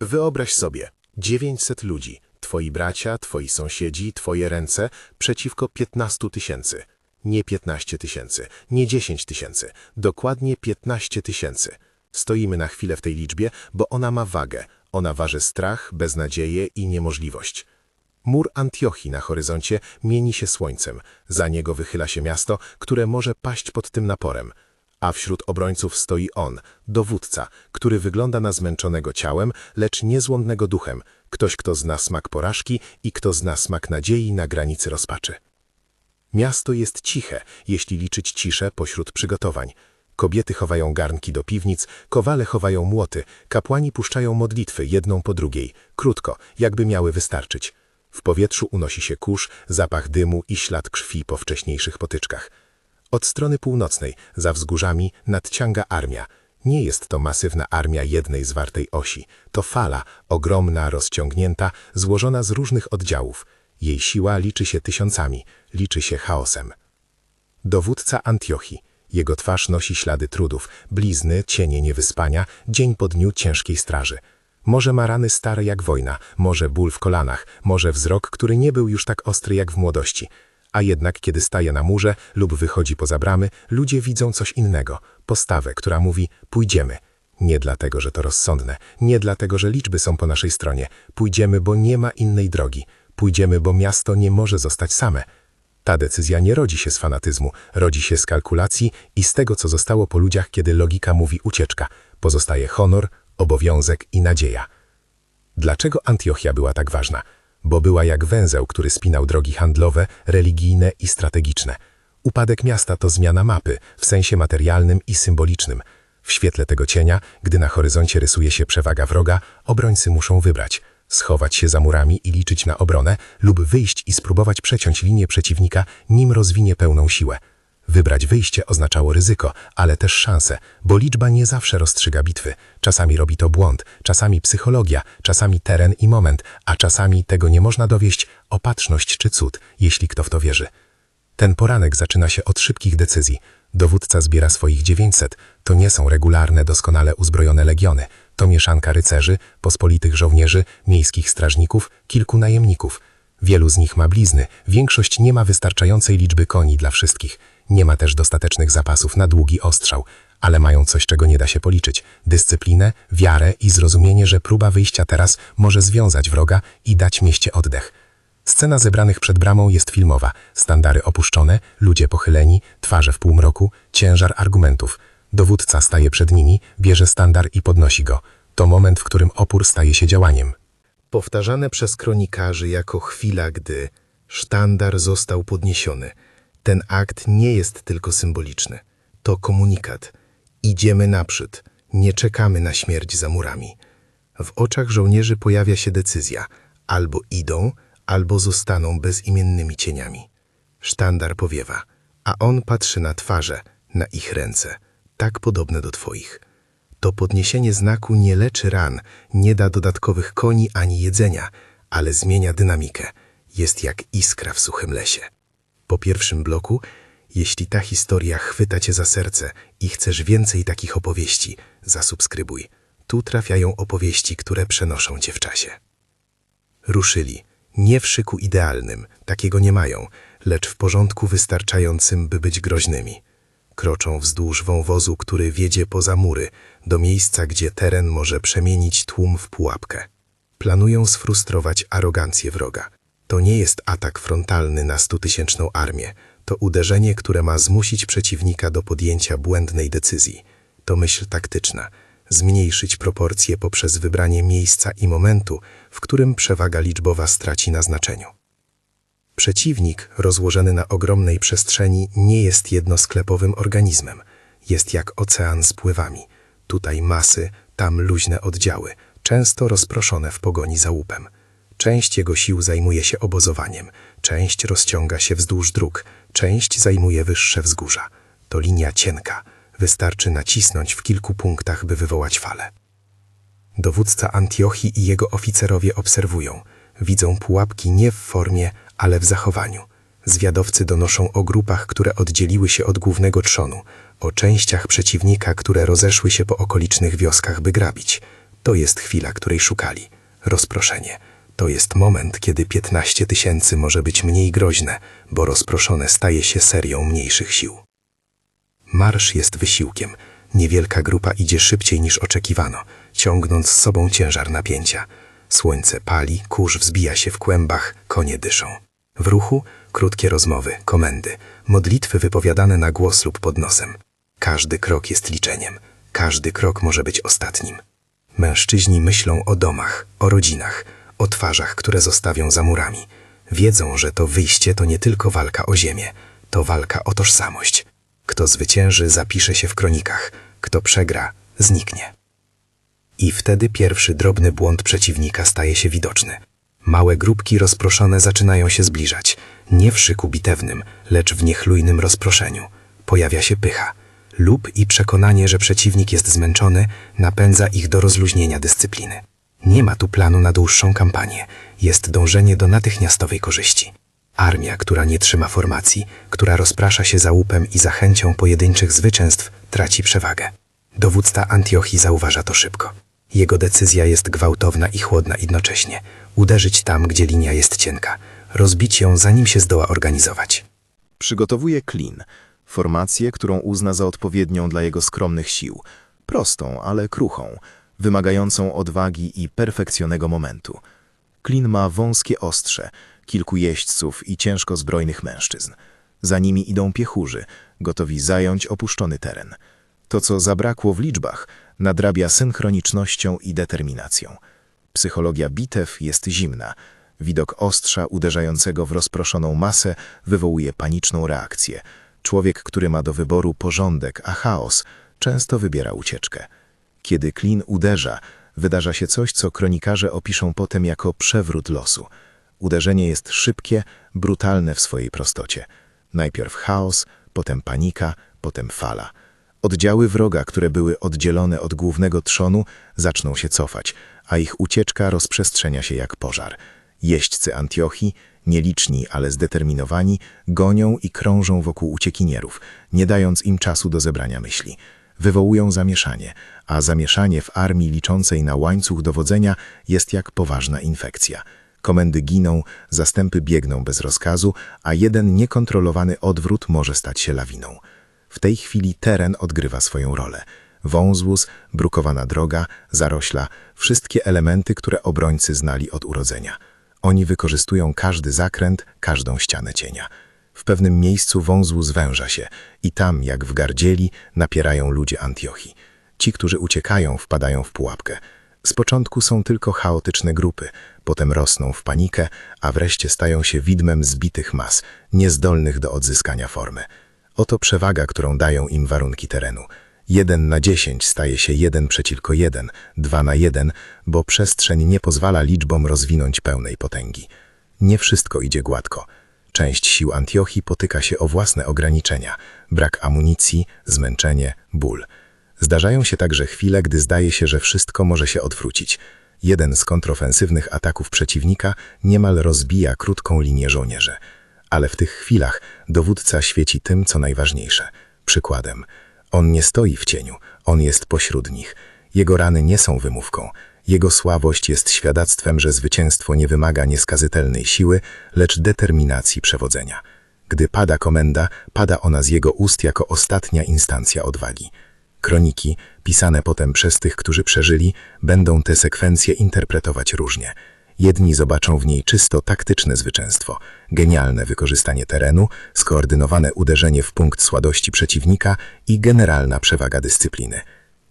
Wyobraź sobie, 900 ludzi, twoi bracia, twoi sąsiedzi, twoje ręce przeciwko 15 tysięcy. Nie 15 tysięcy, nie 10 tysięcy, dokładnie 15 tysięcy. Stoimy na chwilę w tej liczbie, bo ona ma wagę. Ona waży strach, beznadzieję i niemożliwość. Mur Antiochii na horyzoncie mieni się słońcem. Za niego wychyla się miasto, które może paść pod tym naporem. A wśród obrońców stoi on, dowódca, który wygląda na zmęczonego ciałem, lecz niezłomnego duchem, ktoś, kto zna smak porażki i kto zna smak nadziei na granicy rozpaczy. Miasto jest ciche, jeśli liczyć ciszę pośród przygotowań. Kobiety chowają garnki do piwnic, kowale chowają młoty, kapłani puszczają modlitwy jedną po drugiej, krótko, jakby miały wystarczyć. W powietrzu unosi się kurz, zapach dymu i ślad krwi po wcześniejszych potyczkach. Od strony północnej, za wzgórzami, nadciąga armia. Nie jest to masywna armia jednej zwartej osi. To fala, ogromna, rozciągnięta, złożona z różnych oddziałów. Jej siła liczy się tysiącami, liczy się chaosem. Dowódca Antiochii. Jego twarz nosi ślady trudów, blizny, cienie niewyspania, dzień po dniu ciężkiej straży. Może ma rany stare jak wojna, może ból w kolanach, może wzrok, który nie był już tak ostry jak w młodości. A jednak, kiedy staje na murze lub wychodzi poza bramy, ludzie widzą coś innego. Postawę, która mówi, pójdziemy. Nie dlatego, że to rozsądne, nie dlatego, że liczby są po naszej stronie. Pójdziemy, bo nie ma innej drogi. Pójdziemy, bo miasto nie może zostać same. Ta decyzja nie rodzi się z fanatyzmu, rodzi się z kalkulacji i z tego, co zostało po ludziach, kiedy logika mówi ucieczka. Pozostaje honor, obowiązek i nadzieja. Dlaczego Antiochia była tak ważna? Bo była jak węzeł, który spinał drogi handlowe, religijne i strategiczne. Upadek miasta to zmiana mapy, w sensie materialnym i symbolicznym. W świetle tego cienia, gdy na horyzoncie rysuje się przewaga wroga, obrońcy muszą wybrać – schować się za murami i liczyć na obronę lub wyjść i spróbować przeciąć linię przeciwnika, nim rozwinie pełną siłę. Wybrać wyjście oznaczało ryzyko, ale też szanse, bo liczba nie zawsze rozstrzyga bitwy. Czasami robi to błąd, czasami psychologia, czasami teren i moment, a czasami tego nie można dowieść opatrzność czy cud, jeśli kto w to wierzy. Ten poranek zaczyna się od szybkich decyzji. Dowódca zbiera swoich 900. To nie są regularne, doskonale uzbrojone legiony. To mieszanka rycerzy, pospolitych żołnierzy, miejskich strażników, kilku najemników. Wielu z nich ma blizny, większość nie ma wystarczającej liczby koni dla wszystkich. Nie ma też dostatecznych zapasów na długi ostrzał, ale mają coś, czego nie da się policzyć. Dyscyplinę, wiarę i zrozumienie, że próba wyjścia teraz może związać wroga i dać mieście oddech. Scena zebranych przed bramą jest filmowa. Standary opuszczone, ludzie pochyleni, twarze w półmroku, ciężar argumentów. Dowódca staje przed nimi, bierze standard i podnosi go. To moment, w którym opór staje się działaniem. Powtarzane przez kronikarzy jako chwila, gdy sztandar został podniesiony. Ten akt nie jest tylko symboliczny. To komunikat. Idziemy naprzód. Nie czekamy na śmierć za murami. W oczach żołnierzy pojawia się decyzja. Albo idą, albo zostaną bezimiennymi cieniami. Sztandar powiewa, a on patrzy na twarze, na ich ręce, tak podobne do twoich. To podniesienie znaku nie leczy ran, nie da dodatkowych koni ani jedzenia, ale zmienia dynamikę. Jest jak iskra w suchym lesie. Po pierwszym bloku, jeśli ta historia chwyta cię za serce i chcesz więcej takich opowieści, zasubskrybuj. Tu trafiają opowieści, które przenoszą cię w czasie. Ruszyli nie w szyku idealnym, takiego nie mają, lecz w porządku wystarczającym, by być groźnymi. Kroczą wzdłuż wąwozu, który wiedzie poza mury, do miejsca, gdzie teren może przemienić tłum w pułapkę. Planują sfrustrować arogancję wroga. To nie jest atak frontalny na stutysięczną armię. To uderzenie, które ma zmusić przeciwnika do podjęcia błędnej decyzji. To myśl taktyczna – zmniejszyć proporcje poprzez wybranie miejsca i momentu, w którym przewaga liczbowa straci na znaczeniu. Przeciwnik, rozłożony na ogromnej przestrzeni, nie jest jednosklepowym organizmem. Jest jak ocean z pływami. Tutaj masy, tam luźne oddziały, często rozproszone w pogoni za łupem. Część jego sił zajmuje się obozowaniem, część rozciąga się wzdłuż dróg, część zajmuje wyższe wzgórza. To linia cienka – Wystarczy nacisnąć w kilku punktach, by wywołać falę. Dowódca Antiochii i jego oficerowie obserwują. Widzą pułapki nie w formie, ale w zachowaniu. Zwiadowcy donoszą o grupach, które oddzieliły się od głównego trzonu, o częściach przeciwnika, które rozeszły się po okolicznych wioskach, by grabić. To jest chwila, której szukali. Rozproszenie. To jest moment, kiedy 15 tysięcy może być mniej groźne, bo rozproszone staje się serią mniejszych sił. Marsz jest wysiłkiem. Niewielka grupa idzie szybciej niż oczekiwano, ciągnąc z sobą ciężar napięcia. Słońce pali, kurz wzbija się w kłębach, konie dyszą. W ruchu krótkie rozmowy, komendy, modlitwy wypowiadane na głos lub pod nosem. Każdy krok jest liczeniem, każdy krok może być ostatnim. Mężczyźni myślą o domach, o rodzinach, o twarzach, które zostawią za murami. Wiedzą, że to wyjście to nie tylko walka o ziemię, to walka o tożsamość. Kto zwycięży, zapisze się w kronikach, kto przegra, zniknie. I wtedy pierwszy drobny błąd przeciwnika staje się widoczny. Małe grupki rozproszone zaczynają się zbliżać, nie w szyku bitewnym, lecz w niechlujnym rozproszeniu. Pojawia się pycha lub i przekonanie, że przeciwnik jest zmęczony, napędza ich do rozluźnienia dyscypliny. Nie ma tu planu na dłuższą kampanię, jest dążenie do natychmiastowej korzyści. Armia, która nie trzyma formacji, która rozprasza się załupem i zachęcią pojedynczych zwycięstw, traci przewagę. Dowódca Antiochii zauważa to szybko. Jego decyzja jest gwałtowna i chłodna jednocześnie. Uderzyć tam, gdzie linia jest cienka. Rozbić ją, zanim się zdoła organizować. Przygotowuje klin, formację, którą uzna za odpowiednią dla jego skromnych sił. Prostą, ale kruchą, wymagającą odwagi i perfekcjonego momentu. Klin ma wąskie ostrze, kilku jeźdźców i ciężko zbrojnych mężczyzn. Za nimi idą piechurzy, gotowi zająć opuszczony teren. To, co zabrakło w liczbach, nadrabia synchronicznością i determinacją. Psychologia bitew jest zimna. Widok ostrza uderzającego w rozproszoną masę wywołuje paniczną reakcję. Człowiek, który ma do wyboru porządek, a chaos, często wybiera ucieczkę. Kiedy klin uderza, wydarza się coś, co kronikarze opiszą potem jako przewrót losu. Uderzenie jest szybkie, brutalne w swojej prostocie. Najpierw chaos, potem panika, potem fala. Oddziały wroga, które były oddzielone od głównego trzonu, zaczną się cofać, a ich ucieczka rozprzestrzenia się jak pożar. Jeźdźcy Antiochii, nieliczni, ale zdeterminowani, gonią i krążą wokół uciekinierów, nie dając im czasu do zebrania myśli. Wywołują zamieszanie, a zamieszanie w armii liczącej na łańcuch dowodzenia jest jak poważna infekcja. Komendy giną, zastępy biegną bez rozkazu, a jeden niekontrolowany odwrót może stać się lawiną. W tej chwili teren odgrywa swoją rolę. Wązłuz, brukowana droga, zarośla, wszystkie elementy, które obrońcy znali od urodzenia. Oni wykorzystują każdy zakręt, każdą ścianę cienia. W pewnym miejscu wązłu zwęża się i tam, jak w gardzieli, napierają ludzie Antiochii. Ci, którzy uciekają, wpadają w pułapkę. Z początku są tylko chaotyczne grupy, potem rosną w panikę, a wreszcie stają się widmem zbitych mas, niezdolnych do odzyskania formy. Oto przewaga, którą dają im warunki terenu. Jeden na dziesięć staje się jeden przeciwko jeden, dwa na jeden, bo przestrzeń nie pozwala liczbom rozwinąć pełnej potęgi. Nie wszystko idzie gładko. Część sił Antiochii potyka się o własne ograniczenia, brak amunicji, zmęczenie, ból. Zdarzają się także chwile, gdy zdaje się, że wszystko może się odwrócić. Jeden z kontrofensywnych ataków przeciwnika niemal rozbija krótką linię żołnierzy. Ale w tych chwilach dowódca świeci tym, co najważniejsze – przykładem. On nie stoi w cieniu, on jest pośród nich. Jego rany nie są wymówką. Jego słabość jest świadectwem, że zwycięstwo nie wymaga nieskazitelnej siły, lecz determinacji przewodzenia. Gdy pada komenda, pada ona z jego ust jako ostatnia instancja odwagi. Kroniki, pisane potem przez tych, którzy przeżyli, będą te sekwencje interpretować różnie. Jedni zobaczą w niej czysto taktyczne zwycięstwo, genialne wykorzystanie terenu, skoordynowane uderzenie w punkt słabości przeciwnika i generalna przewaga dyscypliny.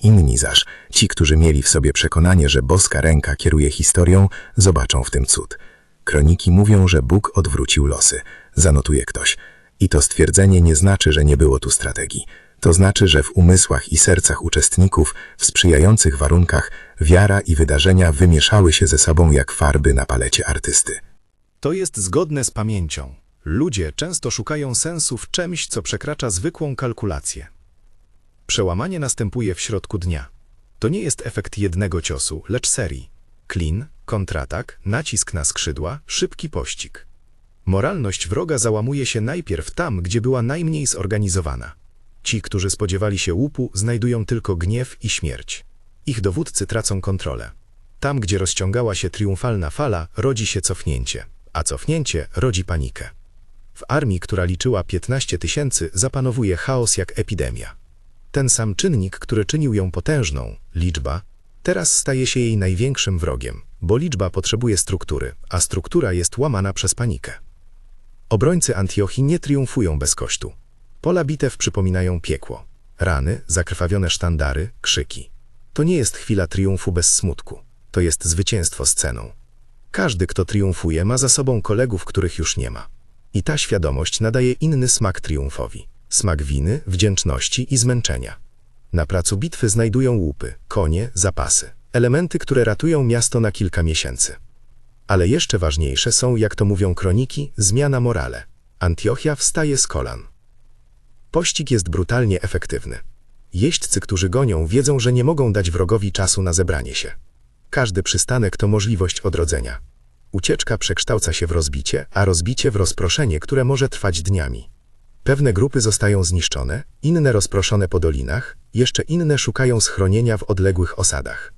Inni zaś, ci, którzy mieli w sobie przekonanie, że boska ręka kieruje historią, zobaczą w tym cud. Kroniki mówią, że Bóg odwrócił losy, zanotuje ktoś. I to stwierdzenie nie znaczy, że nie było tu strategii. To znaczy, że w umysłach i sercach uczestników w sprzyjających warunkach wiara i wydarzenia wymieszały się ze sobą jak farby na palecie artysty. To jest zgodne z pamięcią. Ludzie często szukają sensu w czymś, co przekracza zwykłą kalkulację. Przełamanie następuje w środku dnia. To nie jest efekt jednego ciosu, lecz serii. Klin, kontratak, nacisk na skrzydła, szybki pościg. Moralność wroga załamuje się najpierw tam, gdzie była najmniej zorganizowana. Ci, którzy spodziewali się łupu, znajdują tylko gniew i śmierć. Ich dowódcy tracą kontrolę. Tam, gdzie rozciągała się triumfalna fala, rodzi się cofnięcie, a cofnięcie rodzi panikę. W armii, która liczyła 15 tysięcy, zapanowuje chaos jak epidemia. Ten sam czynnik, który czynił ją potężną, liczba, teraz staje się jej największym wrogiem, bo liczba potrzebuje struktury, a struktura jest łamana przez panikę. Obrońcy Antiochii nie triumfują bez kosztu. Pola bitew przypominają piekło. Rany, zakrwawione sztandary, krzyki. To nie jest chwila triumfu bez smutku. To jest zwycięstwo sceną. Każdy, kto triumfuje, ma za sobą kolegów, których już nie ma. I ta świadomość nadaje inny smak triumfowi. Smak winy, wdzięczności i zmęczenia. Na placu bitwy znajdują łupy, konie, zapasy. Elementy, które ratują miasto na kilka miesięcy. Ale jeszcze ważniejsze są, jak to mówią kroniki, zmiana morale. Antiochia wstaje z kolan. Pościg jest brutalnie efektywny. Jeźdźcy, którzy gonią, wiedzą, że nie mogą dać wrogowi czasu na zebranie się. Każdy przystanek to możliwość odrodzenia. Ucieczka przekształca się w rozbicie, a rozbicie w rozproszenie, które może trwać dniami. Pewne grupy zostają zniszczone, inne rozproszone po dolinach, jeszcze inne szukają schronienia w odległych osadach.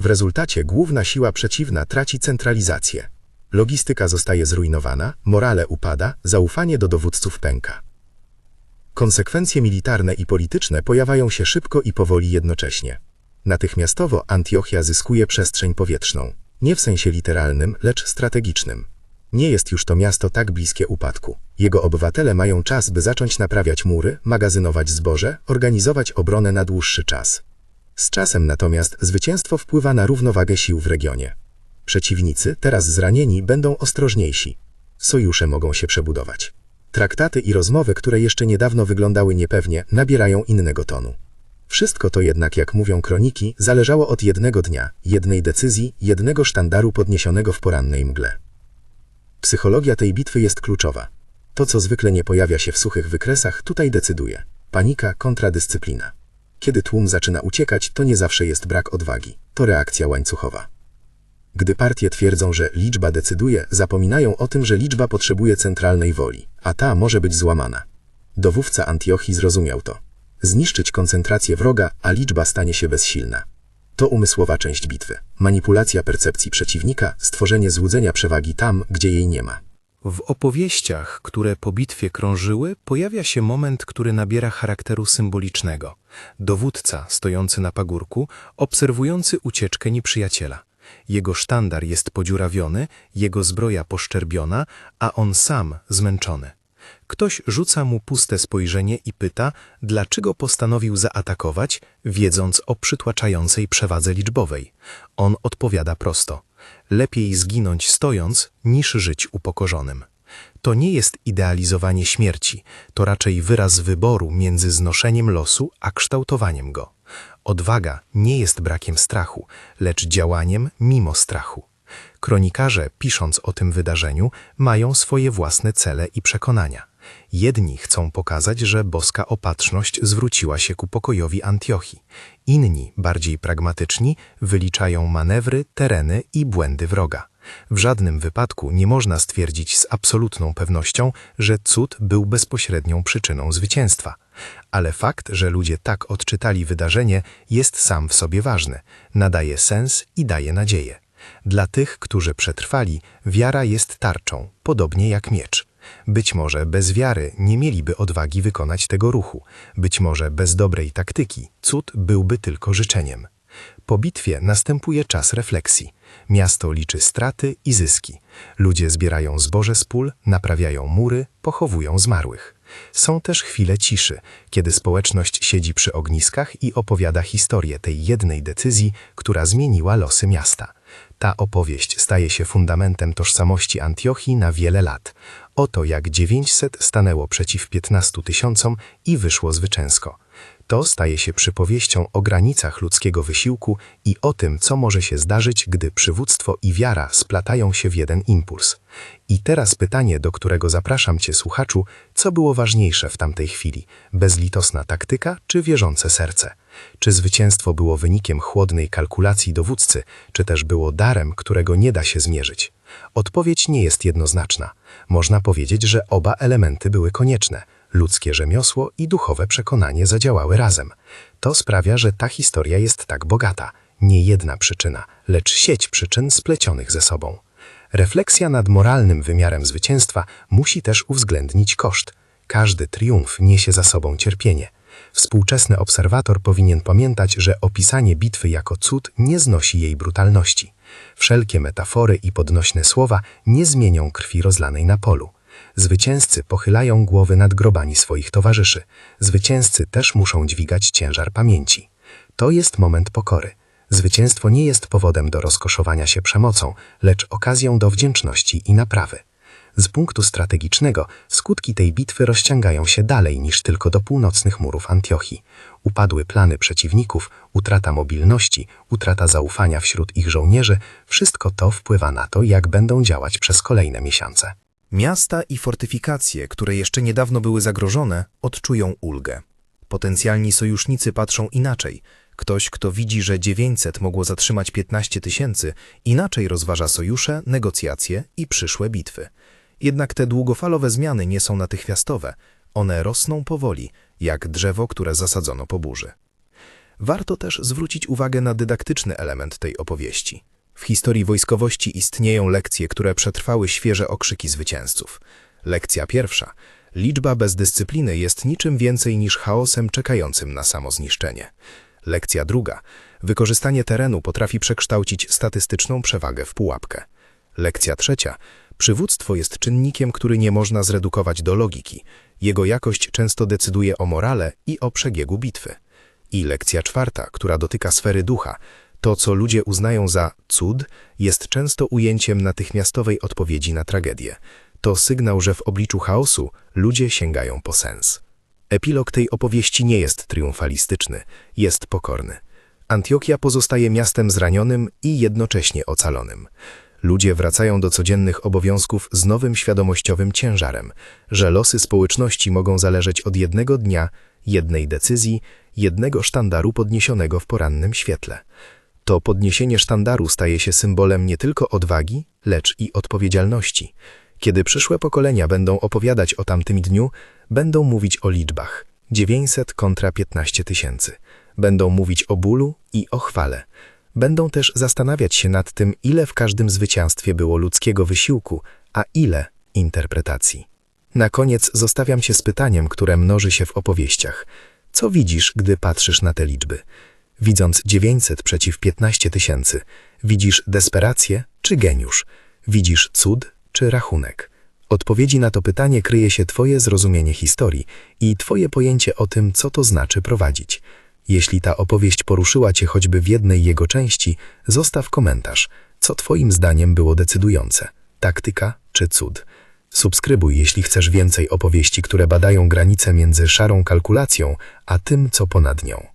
W rezultacie główna siła przeciwna traci centralizację. Logistyka zostaje zrujnowana, morale upada, zaufanie do dowódców pęka. Konsekwencje militarne i polityczne pojawiają się szybko i powoli jednocześnie. Natychmiastowo Antiochia zyskuje przestrzeń powietrzną. Nie w sensie literalnym, lecz strategicznym. Nie jest już to miasto tak bliskie upadku. Jego obywatele mają czas, by zacząć naprawiać mury, magazynować zboże, organizować obronę na dłuższy czas. Z czasem natomiast zwycięstwo wpływa na równowagę sił w regionie. Przeciwnicy, teraz zranieni, będą ostrożniejsi. Sojusze mogą się przebudować. Traktaty i rozmowy, które jeszcze niedawno wyglądały niepewnie, nabierają innego tonu. Wszystko to jednak, jak mówią kroniki, zależało od jednego dnia, jednej decyzji, jednego sztandaru podniesionego w porannej mgle. Psychologia tej bitwy jest kluczowa. To, co zwykle nie pojawia się w suchych wykresach, tutaj decyduje. Panika kontra dyscyplina. Kiedy tłum zaczyna uciekać, to nie zawsze jest brak odwagi. To reakcja łańcuchowa. Gdy partie twierdzą, że liczba decyduje, zapominają o tym, że liczba potrzebuje centralnej woli, a ta może być złamana. Dowódca Antiochii zrozumiał to. Zniszczyć koncentrację wroga, a liczba stanie się bezsilna. To umysłowa część bitwy. Manipulacja percepcji przeciwnika, stworzenie złudzenia przewagi tam, gdzie jej nie ma. W opowieściach, które po bitwie krążyły, pojawia się moment, który nabiera charakteru symbolicznego. Dowódca stojący na pagórku, obserwujący ucieczkę nieprzyjaciela. Jego sztandar jest podziurawiony, jego zbroja poszczerbiona, a on sam zmęczony. Ktoś rzuca mu puste spojrzenie i pyta, dlaczego postanowił zaatakować, wiedząc o przytłaczającej przewadze liczbowej. On odpowiada prosto: lepiej zginąć stojąc, niż żyć upokorzonym. To nie jest idealizowanie śmierci, to raczej wyraz wyboru między znoszeniem losu a kształtowaniem go. Odwaga nie jest brakiem strachu, lecz działaniem mimo strachu. Kronikarze, pisząc o tym wydarzeniu, mają swoje własne cele i przekonania. Jedni chcą pokazać, że boska opatrzność zwróciła się ku pokojowi Antiochii. Inni, bardziej pragmatyczni, wyliczają manewry, tereny i błędy wroga. W żadnym wypadku nie można stwierdzić z absolutną pewnością, że cud był bezpośrednią przyczyną zwycięstwa. Ale fakt, że ludzie tak odczytali wydarzenie, jest sam w sobie ważny, nadaje sens i daje nadzieję. Dla tych, którzy przetrwali, wiara jest tarczą, podobnie jak miecz. Być może bez wiary nie mieliby odwagi wykonać tego ruchu, być może bez dobrej taktyki cud byłby tylko życzeniem. Po bitwie następuje czas refleksji. Miasto liczy straty i zyski. Ludzie zbierają zboże z pól, naprawiają mury, pochowują zmarłych. Są też chwile ciszy, kiedy społeczność siedzi przy ogniskach i opowiada historię tej jednej decyzji, która zmieniła losy miasta. Ta opowieść staje się fundamentem tożsamości Antiochii na wiele lat. Oto jak 900 stanęło przeciw 15 tysiącom i wyszło zwycięsko. To staje się przypowieścią o granicach ludzkiego wysiłku i o tym, co może się zdarzyć, gdy przywództwo i wiara splatają się w jeden impuls. I teraz pytanie, do którego zapraszam Cię, słuchaczu, co było ważniejsze w tamtej chwili? Bezlitosna taktyka czy wierzące serce? Czy zwycięstwo było wynikiem chłodnej kalkulacji dowódcy, czy też było darem, którego nie da się zmierzyć? Odpowiedź nie jest jednoznaczna. Można powiedzieć, że oba elementy były konieczne. Ludzkie rzemiosło i duchowe przekonanie zadziałały razem. To sprawia, że ta historia jest tak bogata. Nie jedna przyczyna, lecz sieć przyczyn splecionych ze sobą. Refleksja nad moralnym wymiarem zwycięstwa musi też uwzględnić koszt. Każdy triumf niesie za sobą cierpienie. Współczesny obserwator powinien pamiętać, że opisanie bitwy jako cud nie znosi jej brutalności. Wszelkie metafory i podnośne słowa nie zmienią krwi rozlanej na polu. Zwycięzcy pochylają głowy nad grobami swoich towarzyszy. Zwycięzcy też muszą dźwigać ciężar pamięci. To jest moment pokory. Zwycięstwo nie jest powodem do rozkoszowania się przemocą, lecz okazją do wdzięczności i naprawy. Z punktu strategicznego skutki tej bitwy rozciągają się dalej niż tylko do północnych murów Antiochii. Upadły plany przeciwników, utrata mobilności, utrata zaufania wśród ich żołnierzy wszystko to wpływa na to, jak będą działać przez kolejne miesiące. Miasta i fortyfikacje, które jeszcze niedawno były zagrożone, odczują ulgę. Potencjalni sojusznicy patrzą inaczej. Ktoś, kto widzi, że 900 mogło zatrzymać 15 tysięcy, inaczej rozważa sojusze, negocjacje i przyszłe bitwy. Jednak te długofalowe zmiany nie są natychmiastowe. One rosną powoli, jak drzewo, które zasadzono po burzy. Warto też zwrócić uwagę na dydaktyczny element tej opowieści. W historii wojskowości istnieją lekcje, które przetrwały świeże okrzyki zwycięzców. Lekcja pierwsza. Liczba bez dyscypliny jest niczym więcej niż chaosem czekającym na samozniszczenie. Lekcja druga. Wykorzystanie terenu potrafi przekształcić statystyczną przewagę w pułapkę. Lekcja trzecia. Przywództwo jest czynnikiem, który nie można zredukować do logiki. Jego jakość często decyduje o morale i o przebiegu bitwy. I lekcja czwarta, która dotyka sfery ducha. To, co ludzie uznają za cud, jest często ujęciem natychmiastowej odpowiedzi na tragedię. To sygnał, że w obliczu chaosu ludzie sięgają po sens. Epilog tej opowieści nie jest triumfalistyczny, jest pokorny. Antiochia pozostaje miastem zranionym i jednocześnie ocalonym. Ludzie wracają do codziennych obowiązków z nowym świadomościowym ciężarem, że losy społeczności mogą zależeć od jednego dnia, jednej decyzji, jednego sztandaru podniesionego w porannym świetle. To podniesienie sztandaru staje się symbolem nie tylko odwagi, lecz i odpowiedzialności. Kiedy przyszłe pokolenia będą opowiadać o tamtym dniu, będą mówić o liczbach 900 kontra 15 tysięcy. Będą mówić o bólu i o chwale. Będą też zastanawiać się nad tym, ile w każdym zwycięstwie było ludzkiego wysiłku, a ile interpretacji. Na koniec zostawiam się z pytaniem, które mnoży się w opowieściach. Co widzisz, gdy patrzysz na te liczby? Widząc 900 przeciw 15 tysięcy, widzisz desperację czy geniusz? Widzisz cud czy rachunek? Odpowiedzi na to pytanie kryje się Twoje zrozumienie historii i Twoje pojęcie o tym, co to znaczy prowadzić. Jeśli ta opowieść poruszyła Cię choćby w jednej jego części, zostaw komentarz. Co Twoim zdaniem było decydujące? Taktyka czy cud? Subskrybuj, jeśli chcesz więcej opowieści, które badają granice między szarą kalkulacją, a tym, co ponad nią.